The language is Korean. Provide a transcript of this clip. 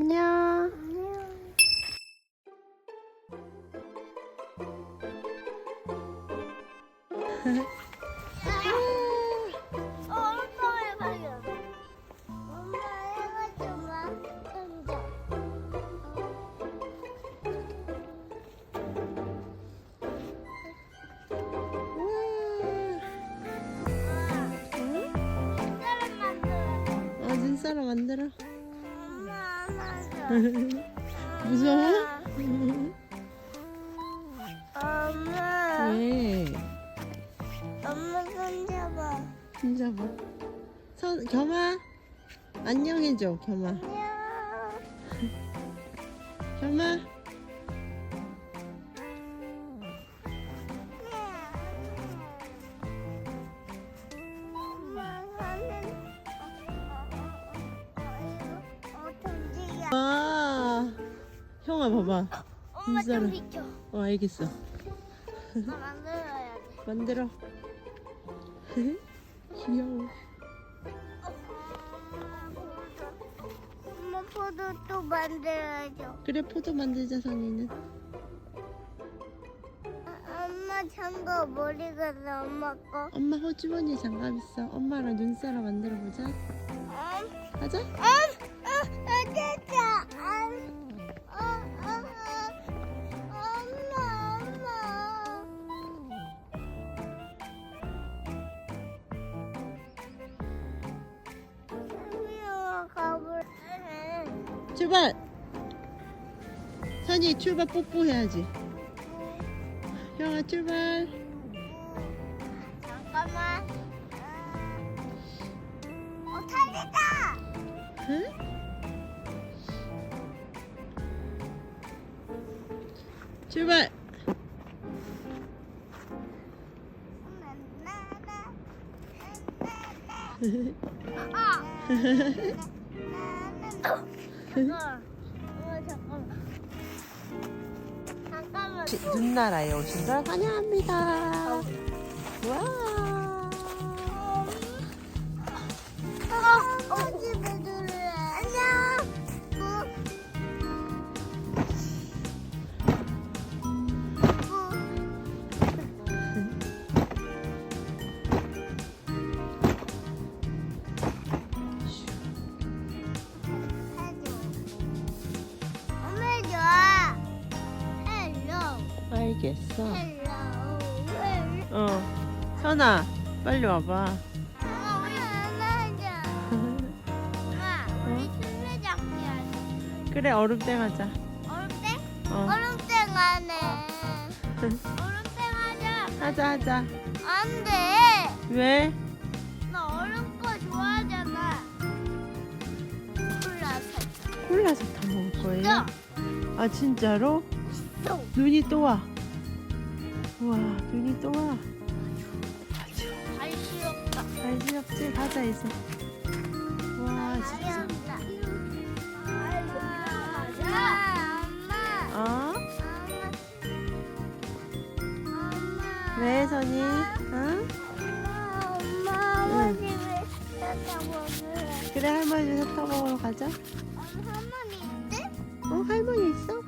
안녕. 어, 해가 좀와 던져. 사람 만들어. 무서워? 엄마, 왜? 엄마 손 잡아. 진짜 봐. 선, 겸아. 안녕해줘, 겸아. 안녕. 겸아. 봐봐. 엄마 좀 눈사람. 비켜. 어, 알겠어. 나 만들어야 돼. 만들어. 귀여워. 엄마 포도 또 만들어야죠. 그래, 포도 만들자, 선이는. 아, 엄마 장갑 머리가 나 엄마 거. 엄마 호주머니에 장갑 있어. 엄마랑 눈사람 만들어 보자. 음, 가자. 음, 출발. 선이 출발 뽀뽀해야지. 형아 출발. 잠깐만. 어, 달리다. 응? 출발. 아. 잠깐만. 잠깐만. 눈나라에 오신 걸 환영합니다. 와. 어, 어, 집 헬로. 어. 선아, 빨리 와봐. 그래, 얼음땡 하자. 얼음땡? 어. 얼음땡 하네. 얼음땡 하자. 하자, 하자. 안 돼. 왜? 나 얼음 거 좋아하잖아. 콜라 사. 콜라 사탕 먹을 거예요? 야. 아, 진짜로? 또. 눈이 또 와. 우와, 눈이 또 와. 발 시럽다. 간지럽지? 가자, 이제. 와, 진짜. 어? 왜, 선이? 어? 사탕 먹으래. 그래, 할머니 사탕 먹으러 가자. 어, 할머니 있어?